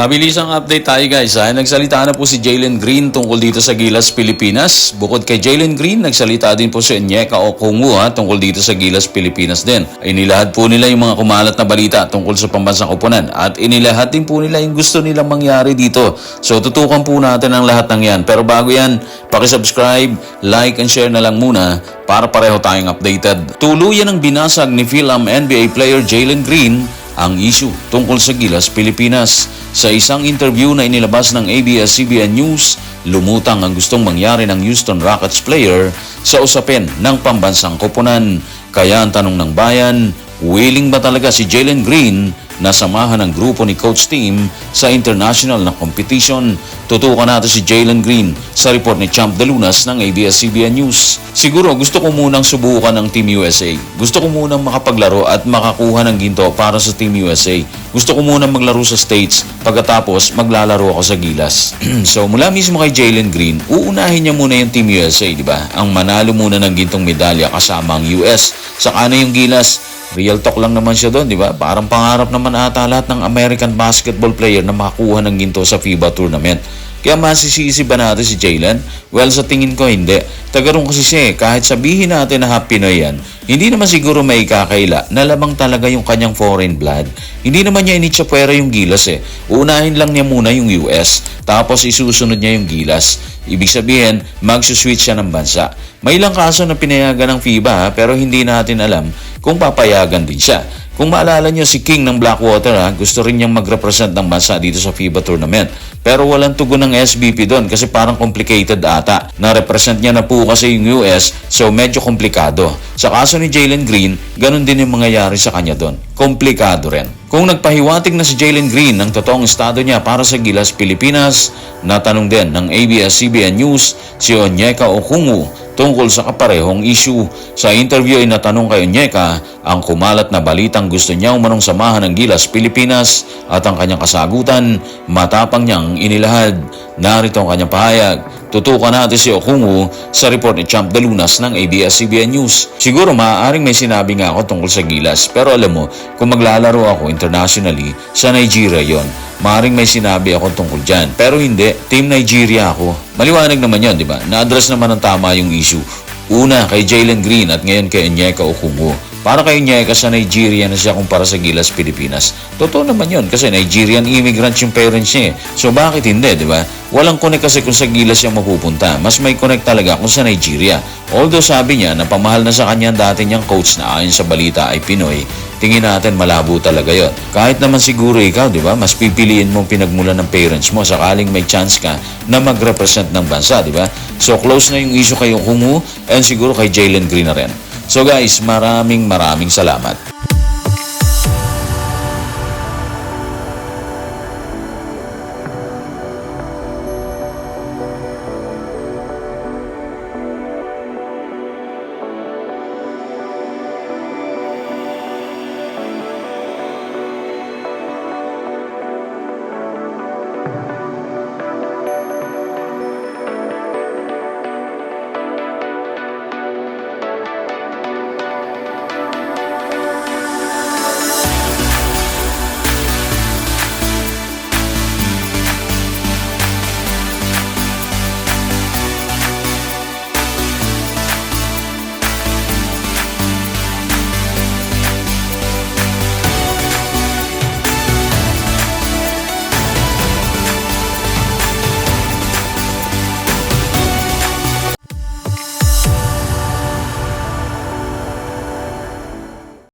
Mabilis ang update tayo guys. Ha? Nagsalita na po si Jalen Green tungkol dito sa Gilas, Pilipinas. Bukod kay Jalen Green, nagsalita din po si Onyeka Okungu ha, tungkol dito sa Gilas, Pilipinas din. Inilahad po nila yung mga kumalat na balita tungkol sa pambansang koponan at inilahad din po nila yung gusto nilang mangyari dito. So tutukan po natin ang lahat ng yan. Pero bago yan, pakisubscribe, like and share na lang muna para pareho tayong updated. Tuluyan ang binasag ni Philam NBA player Jalen Green ang issue tungkol sa Gilas, Pilipinas. Sa isang interview na inilabas ng ABS-CBN News, lumutang ang gustong mangyari ng Houston Rockets player sa usapin ng pambansang koponan. Kaya ang tanong ng bayan, willing ba talaga si Jalen Green na samahan ng grupo ni Coach Team sa international na competition? Tutukan natin si Jalen Green sa report ni Champ De Lunas ng ABS-CBN News. Siguro gusto ko munang subukan ng Team USA. Gusto ko munang makapaglaro at makakuha ng ginto para sa Team USA. Gusto ko munang maglaro sa States pagkatapos maglalaro ako sa Gilas. so mula mismo kay Jalen Green, uunahin niya muna yung Team USA, di ba? Ang manalo muna ng gintong medalya kasama ang US. Saka na yung Gilas, Real talk lang naman siya doon, di ba? Parang pangarap naman ata lahat ng American basketball player na makakuha ng ginto sa FIBA tournament. Kaya masisisi ba natin si Jalen? Well, sa tingin ko hindi. Tagarong kasi siya eh. Kahit sabihin natin na happy Pinoy yan, hindi naman siguro may kakaila na lamang talaga yung kanyang foreign blood. Hindi naman niya initsapwera yung gilas eh. Unahin lang niya muna yung US, tapos isusunod niya yung gilas. Ibig sabihin, magsuswitch siya ng bansa. May ilang kaso na pinayagan ng FIBA ha, pero hindi natin alam kung papayagan din siya. Kung maalala niyo si King ng Blackwater ha, gusto rin niyang mag-represent ng bansa dito sa FIBA tournament. Pero walang tugon ng SBP doon kasi parang complicated ata. Na-represent niya na po kasi yung US so medyo komplikado. Sa kaso ni Jalen Green, ganun din yung mangyayari sa kanya doon. Komplikado rin. Kung nagpahiwatig na si Jalen Green ng totoong estado niya para sa Gilas, Pilipinas, natanong din ng ABS-CBN News si Onyeka Okungu tungkol sa kaparehong issue. Sa interview ay natanong kay Onyeka ang kumalat na balitang gusto niya umanong samahan ng Gilas Pilipinas at ang kanyang kasagutan matapang niyang inilahad. Narito ang kanyang pahayag. Tutukan natin si Okungu sa report ni Champ De Lunas ng ABS-CBN News. Siguro maaaring may sinabi nga ako tungkol sa Gilas pero alam mo, kung maglalaro ako internationally, sa Nigeria yon. Maaaring may sinabi ako tungkol dyan. Pero hindi, Team Nigeria ako. Maliwanag naman yon, di ba? Na-address naman ng tama yung issue. Una kay Jalen Green at ngayon kay Onyeka Okungu. Para kay Onyeka sa Nigeria na siya kumpara sa Gilas, Pilipinas. Totoo naman yon kasi Nigerian immigrant yung parents niya eh. So bakit hindi, di ba? Walang connect kasi kung sa Gilas siya mapupunta. Mas may connect talaga kung sa Nigeria. Although sabi niya na pamahal na sa kanya dati niyang coach na ayon sa balita ay Pinoy, tingin natin malabo talaga yon. Kahit naman siguro ikaw, di ba, mas pipiliin mong pinagmulan ng parents mo sakaling may chance ka na mag-represent ng bansa, di ba? So close na yung issue kay Okungu and siguro kay Jalen Green na rin. So guys, maraming maraming salamat.